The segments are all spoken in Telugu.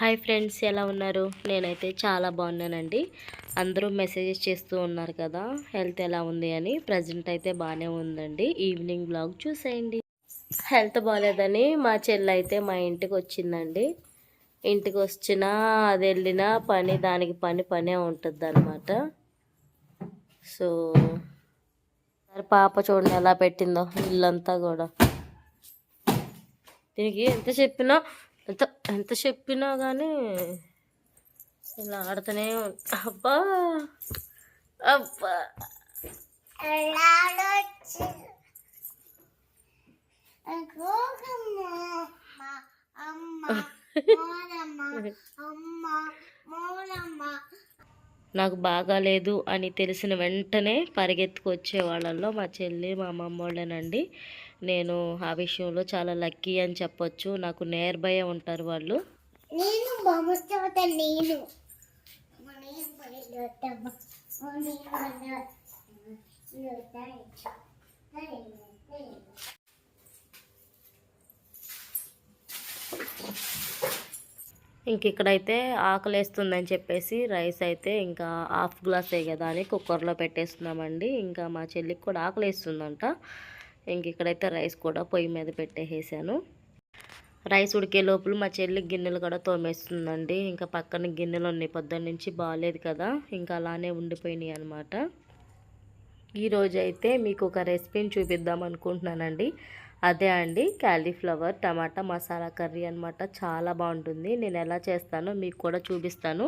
హాయ్ ఫ్రెండ్స్ ఎలా ఉన్నారు? నేనైతే చాలా బాగున్నానండి. అందరూ మెసేజెస్ చేస్తూ ఉన్నారు కదా హెల్త్ ఎలా ఉంది అని. ప్రజెంట్ అయితే బాగానే ఉందండి. ఈవినింగ్ బ్లాగ్ చూసేయండి. హెల్త్ బాగాలేదని మా చెల్లి అయితే మా ఇంటికి వచ్చిందండి. ఇంటికి వచ్చినా అది వెళ్ళినా పని దానికి పని పనే ఉంటుంది అనమాట సో మరి పాప చూడండి ఎలా పెట్టిందో ఇల్లంతా కూడా. దీనికి ఎంత చెప్పినా ఎంత ఎంత చెప్పినా కానీ ఇలా ఆడుతూనే అబ్బా! అబ్బా! నాకు బాగాలేదు అని తెలిసిన వెంటనే పరిగెత్తుకొచ్చే వాళ్ళల్లో మా చెల్లి మా అమ్మమ్మ వాళ్ళేనండి నేను ఆ విషయంలో చాలా లక్కీ అని చెప్పొచ్చు. నాకు నేర్ భయ ఉంటారు వాళ్ళు. నేను బొమ్మస్తా నేను ఇంక ఇక్కడైతే ఆకలి వేస్తుందని చెప్పేసి రైస్ అయితే ఇంకా హాఫ్ గ్లాస్ కదా అని కుక్కర్లో పెట్టేస్తున్నామండి. ఇంకా మా చెల్లికి కూడా ఆకలి వేస్తుందంట ఇంక ఇక్కడైతే రైస్ కూడా పొయ్యి మీద పెట్టేసాను రైస్ ఉడికే లోపల మా చెల్లి గిన్నెలు కూడా తోమేస్తుందండి. ఇంకా పక్కన గిన్నెలు ఉన్నాయి. పొద్దున్న నుంచి బాగాలేదు కదా. ఇంకా అలానే ఉండిపోయినాయి అనమాట ఈరోజైతే మీకు ఒక రెసిపీని చూపిద్దాం అనుకుంటున్నానండి. అదే అండి క్యాలీఫ్లవర్ టమాటా మసాలా కర్రీ అనమాట చాలా బాగుంటుంది. నేను ఎలా చేస్తానో మీకు కూడా చూపిస్తాను.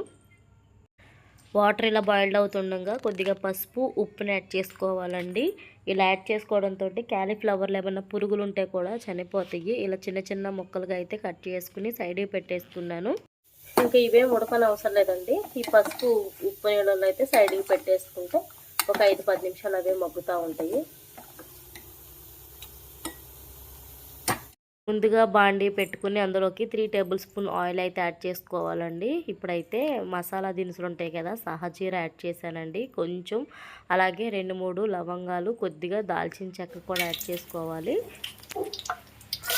వాటర్ ఇలా బాయిల్డ్ అవుతుండగా కొద్దిగా పసుపు ఉప్పుని యాడ్ చేసుకోవాలండి. ఇలా యాడ్ చేసుకోవడంతో క్యాలీఫ్లవర్లో ఏమైనా పురుగులు ఉంటే కూడా చనిపోతాయి. ఇలా చిన్న చిన్న ముక్కలుగా అయితే కట్ చేసుకుని సైడ్కి పెట్టేసుకున్నాను ఇంకా ఇవేం ఉడకని అవసరం లేదండి. ఈ పసుపు ఉప్పు నీళ్ళలో అయితే సైడ్కి పెట్టేసుకుంటే ఒక ఐదు పది నిమిషాలు అవే మగ్గుతూ ఉంటాయి. ముందుగా బాండీ పెట్టుకుని అందులోకి త్రీ టేబుల్ స్పూన్ ఆయిల్ అయితే యాడ్ చేసుకోవాలండి. ఇప్పుడైతే మసాలా దినుసులు ఉంటాయి కదా సహజీర యాడ్ చేశానండి. కొంచెం అలాగే రెండు మూడు లవంగాలు కొద్దిగా దాల్చిన చెక్క కూడా యాడ్ చేసుకోవాలి.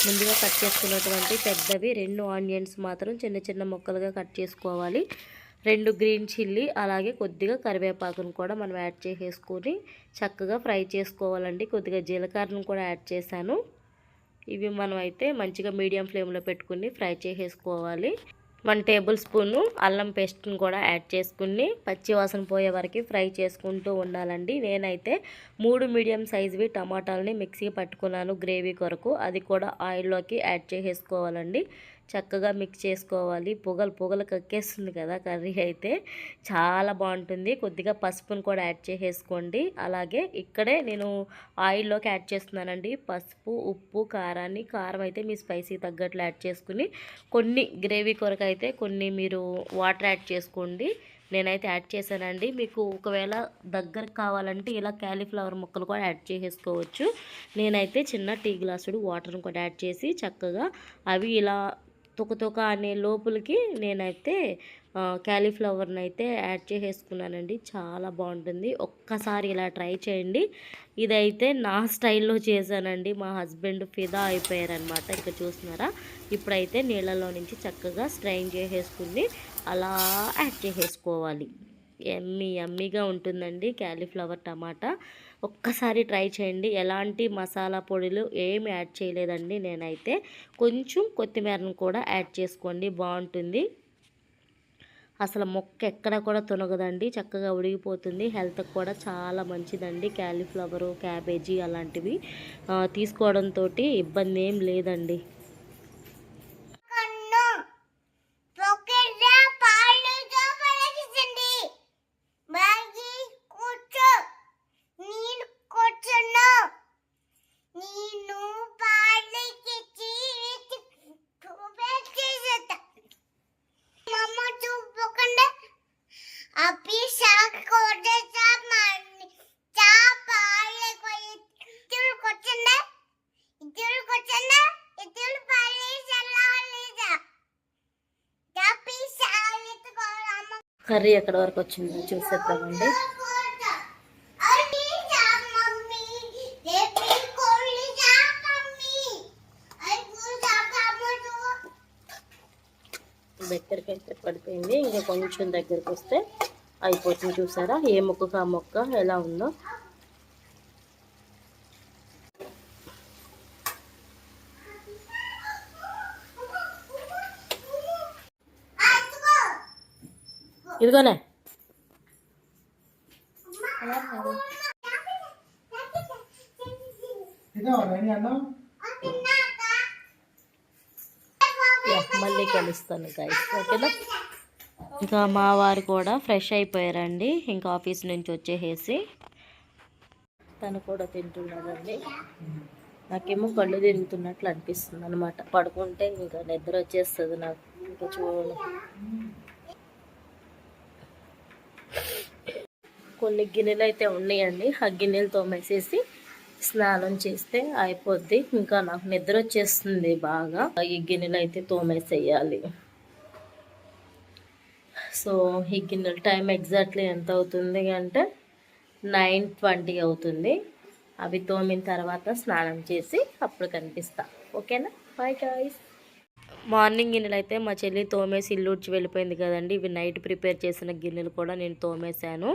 ముందుగా కట్ చేసుకున్నటువంటి పెద్దవి రెండు ఆనియన్స్ మాత్రం చిన్న చిన్న ముక్కలుగా కట్ చేసుకోవాలి. రెండు గ్రీన్ చిల్లీ అలాగే కొద్దిగా కరివేపాకును కూడా మనం యాడ్ చేసేసుకొని చక్కగా ఫ్రై చేసుకోవాలండి. కొద్దిగా జీలకర్రను కూడా యాడ్ చేశాను. ఇవి మనం అయితే మంచిగా మీడియం ఫ్లేమ్లో పెట్టుకుని ఫ్రై చేసేసుకోవాలి. వన్ టేబుల్ స్పూను అల్లం పేస్ట్ని కూడా యాడ్ చేసుకుని పచ్చి వాసన పోయే వరకు ఫ్రై చేసుకుంటూ ఉండాలండి. నేనైతే మూడు మీడియం సైజువి టమాటాలని మిక్సీ పట్టుకున్నాను గ్రేవీ కొరకు. అది కూడా ఆయిల్లోకి యాడ్ చేసేసుకోవాలండి. చక్కగా మిక్స్ చేసుకోవాలి. పొగలు పొగలు కక్కేస్తుంది కదా కర్రీ అయితే. చాలా బాగుంటుంది. కొద్దిగా పసుపును కూడా యాడ్ చేసేసుకోండి. అలాగే ఇక్కడే నేను ఆయిల్లోకి యాడ్ చేస్తున్నానండి. పసుపు ఉప్పు కారాన్ని కారం అయితే మీ స్పైసీ తగ్గట్లు యాడ్ చేసుకుని కొన్ని గ్రేవీ కొరకు అయితే కొన్ని మీరు వాటర్ యాడ్ చేసుకోండి. నేనైతే యాడ్ చేశానండి. మీకు ఒకవేళ దగ్గర కావాలంటే ఇలా క్యాలీఫ్లవర్ ముక్కలు కూడా యాడ్ చేసేసుకోవచ్చు. నేనైతే చిన్న టీ గ్లాసుడు వాటర్ని కూడా యాడ్ చేసి చక్కగా అవి ఇలా తుకతుక అనే లోపలికి నేనైతే క్యాలీఫ్లవర్ని అయితే యాడ్ చేసేసుకున్నానండి. చాలా బాగుంటుంది. ఒక్కసారి ఇలా ట్రై చేయండి. ఇదైతే నా స్టైల్లో చేశానండి. మా హస్బెండ్ ఫిదా అయిపోయారనమాట ఇక్కడ చూస్తున్నారా? ఇప్పుడైతే నీళ్ళలో నుంచి చక్కగా స్ట్రైన్ చేసేసుకుని అలా యాడ్ చేసేసుకోవాలి. ఎమ్మి ఎమ్మిగా ఉంటుందండి క్యాలీఫ్లవర్ టమాటా. ఒక్కసారి ట్రై చేయండి. ఎలాంటి మసాలా పొడిలు ఏమి యాడ్ చేయలేదండి నేనైతే. కొంచెం కొత్తిమీరను కూడా యాడ్ చేసుకోండి. బాగుంటుంది. అసలు మొక్క ఎక్కడ కూడా తునగదండి. చక్కగా ఉడిగిపోతుంది. హెల్త్కి కూడా చాలా మంచిదండి. క్యాలీఫ్లవరు క్యాబేజీ అలాంటివి తీసుకోవడంతో ఇబ్బంది ఏం లేదండి. కర్రీ ఎక్కడ వరకు వచ్చిందో చూసేద్దామండి. దగ్గరికి అయితే పడిపోయింది. ఇంకా కొంచెం దగ్గరికి వస్తే అయిపోతుంది చూసారా? ఏ మొక్కకు ఆ మొక్క ఎలా ఉందో. ఇదిగోనే. మళ్ళీ కలుస్తాను గైస్ ఓకేనా? ఇంకా మా వారు కూడా ఫ్రెష్ అయిపోయారండి. ఇంకా ఆఫీస్ నుంచి వచ్చేసేసి తను కూడా తింటున్నాడండి. నాకేమో కళ్ళు తిరుగుతున్నట్లు అనిపిస్తుంది అనమాట పడుకుంటే ఇంకా నిద్ర వచ్చేస్తుంది నాకు. ఇంకా చూడండి కొన్ని గిన్నెలు అయితే ఉన్నాయండి. ఆ గిన్నెలు తోమేసేసి స్నానం చేస్తే అయిపోద్ది. ఇంకా నాకు నిద్ర వచ్చేస్తుంది బాగా. ఈ గిన్నెలు అయితే తోమేసేయాలి. సో ఈ గిన్నెల టైం ఎగ్జాక్ట్లీ ఎంత అవుతుంది అంటే నైన్ ట్వంటీ అవుతుంది. అవి తోమిన తర్వాత స్నానం చేసి అప్పుడు కనిపిస్తా. ఓకేనా? బాయ్ గాయస్ మార్నింగ్ గిన్నెలు అయితే మా చెల్లి తోమేసి ఇల్లు ఉడ్చి వెళ్ళిపోయింది కదండి. ఇవి నైట్ ప్రిపేర్ చేసిన గిన్నెలు కూడా నేను తోమేశాను.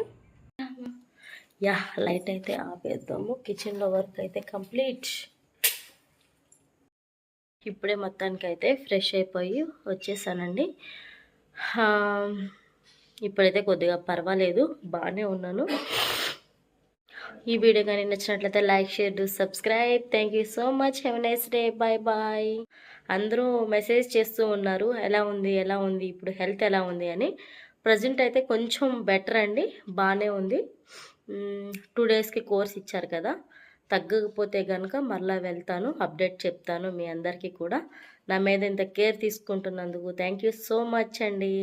యా లైట్ అయితే ఆపేద్దాము. కిచెన్లో వర్క్ అయితే కంప్లీట్ ఇప్పుడే మొత్తానికి అయితే ఫ్రెష్ అయిపోయి వచ్చేసానండి. ఇప్పుడైతే కొద్దిగా పర్వాలేదు బాగానే ఉన్నాను. ఈ వీడియో కానీ నచ్చినట్లయితే like share subscribe thank you so much have nice day bye bye అందరూ మెసేజ్ చేస్తూ ఉన్నారు ఎలా ఉంది ఎలా ఉంది ఇప్పుడు హెల్త్ ఎలా ఉంది అని. ప్రజెంట్ అయితే కొంచెం బెటర్ అండి బాగానే ఉంది. టూ డేస్కి కోర్స్ ఇచ్చారు కదా. తగ్గకపోతే కనుక మరలా వెళ్తాను అప్డేట్ చెప్తాను మీ అందరికీ కూడా. నా మీద ఇంత కేర్ తీసుకుంటున్నందుకు థ్యాంక్ యూ సో మచ్ అండి.